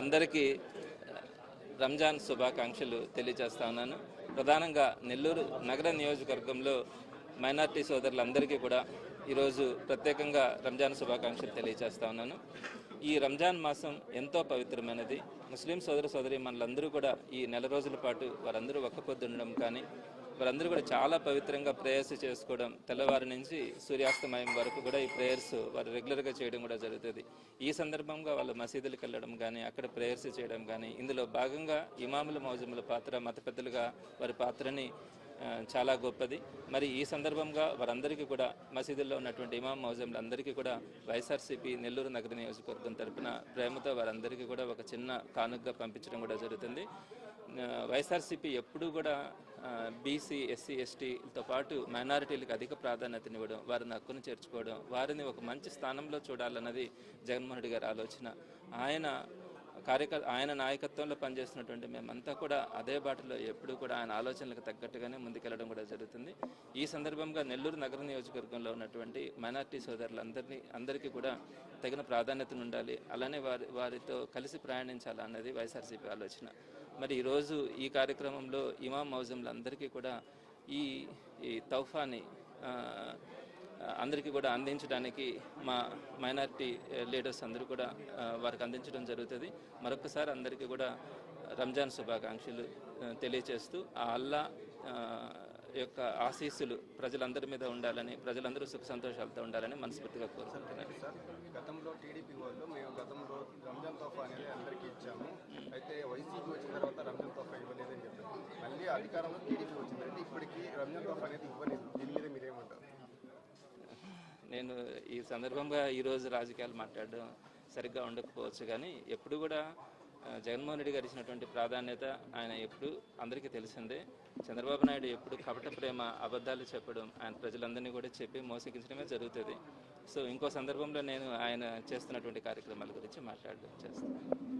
అందరికీ రంజాన్ శుభాకాంక్షలు తెలియజేస్తా ఉన్నాను. ప్రధానంగా నెల్లూరు నగర నియోజకవర్గంలో మైనార్టీ సోదరులందరికీ కూడా ఈరోజు ప్రత్యేకంగా రంజాన్ శుభాకాంక్షలు తెలియజేస్తా ఉన్నాను. ఈ రంజాన్ మాసం ఎంతో పవిత్రమైనది. ముస్లిం సోదర సోదరి మనలందరూ కూడా ఈ నెల రోజుల పాటు వారందరూ ఒక్క పొద్దుండడం కానీ వారందరూ కూడా చాలా పవిత్రంగా ప్రేయర్స్ చేసుకోవడం తెల్లవారి నుంచి సూర్యాస్తమయం వరకు కూడా ఈ ప్రేయర్స్ వారు రెగ్యులర్గా చేయడం కూడా జరుగుతుంది. ఈ సందర్భంగా వాళ్ళు మసీదులకు వెళ్ళడం కానీ అక్కడ ప్రేయర్స్ చేయడం కానీ ఇందులో భాగంగా ఇమాముల మౌజముల పాత్ర మత పెద్దలుగా వారి పాత్రని చాలా గొప్పది. మరి ఈ సందర్భంగా వారందరికీ కూడా మసీదుల్లో ఉన్నటువంటి ఇమాం మౌజంలందరికీ కూడా వైఎస్ఆర్సీపీ నెల్లూరు నగర నియోజకవర్గం తరపున ప్రేమతో వారందరికీ కూడా ఒక చిన్న కానుకగా పంపించడం కూడా జరుగుతుంది. వైఎస్ఆర్సీపీ ఎప్పుడూ కూడా బీసీ ఎస్సీ ఎస్టీలతో పాటు మైనారిటీలకు అధిక ప్రాధాన్యతనివ్వడం వారిని హక్కును చేర్చుకోవడం వారిని ఒక మంచి స్థానంలో చూడాలన్నది జగన్మోహన్ రెడ్డి గారి ఆలోచన. ఆయన కార్యకర్త ఆయన నాయకత్వంలో పనిచేస్తున్నటువంటి మేమంతా కూడా అదే బాటలో ఎప్పుడూ కూడా ఆయన ఆలోచనలకు తగ్గట్టుగానే ముందుకెళ్ళడం కూడా జరుగుతుంది. ఈ సందర్భంగా నెల్లూరు నగర నియోజకవర్గంలో ఉన్నటువంటి మైనార్టీ సోదరులందరినీ అందరికీ కూడా తగిన ప్రాధాన్యతను ఉండాలి. అలానే వారి వారితో కలిసి ప్రయాణించాలన్నది వైఎస్ఆర్సీపీ ఆలోచన. మరి ఈరోజు ఈ కార్యక్రమంలో ఇమాం మౌజంలందరికీ కూడా ఈ ఈ తౌఫాని అందరికీ కూడా అందించడానికి మా మైనారిటీ లీడర్స్ అందరూ కూడా వారికి అందించడం జరుగుతుంది. మరొకసారి అందరికీ కూడా రంజాన్ శుభాకాంక్షలు ఆ, తెలియచేస్తూ ఆ అల్లా యొక్క ఆశీస్సులు ప్రజలందరి మీద ఉండాలని ప్రజలందరూ సుఖ సంతోషాలతో ఉండాలని మనస్ఫూర్తిగా కోరుకుంటున్నాను. గతంలో టీడీపీ వాళ్ళు మేము గతంలో రంజాన్ తోఫా అనేది అందరికీ ఇచ్చాము. అయితే వైసీపీ వచ్చిన తర్వాత రంజాన్ తోఫా ఇవ్వలేదని చెప్పారు. మళ్ళీ అధికారంలో టీడీపీ వచ్చిందంటే ఇప్పటికీ రంజాన్ తోఫా అనేది ఇవ్వలేదు. నేను ఈ సందర్భంగా ఈరోజు రాజకీయాలు మాట్లాడడం సరిగ్గా ఉండకపోవచ్చు కానీ ఎప్పుడు కూడా జగన్మోహన్ రెడ్డి గారు ఇచ్చినటువంటి ప్రాధాన్యత ఆయన ఎప్పుడు అందరికీ తెలిసిందే. చంద్రబాబు నాయుడు ఎప్పుడు కపట ప్రేమ అబద్ధాలు చెప్పడం ఆయన ప్రజలందరినీ కూడా చెప్పి మోసగించడమే జరుగుతుంది. సో ఇంకో సందర్భంలో నేను ఆయన చేస్తున్నటువంటి కార్యక్రమాల గురించి మాట్లాడడం చేస్తాను.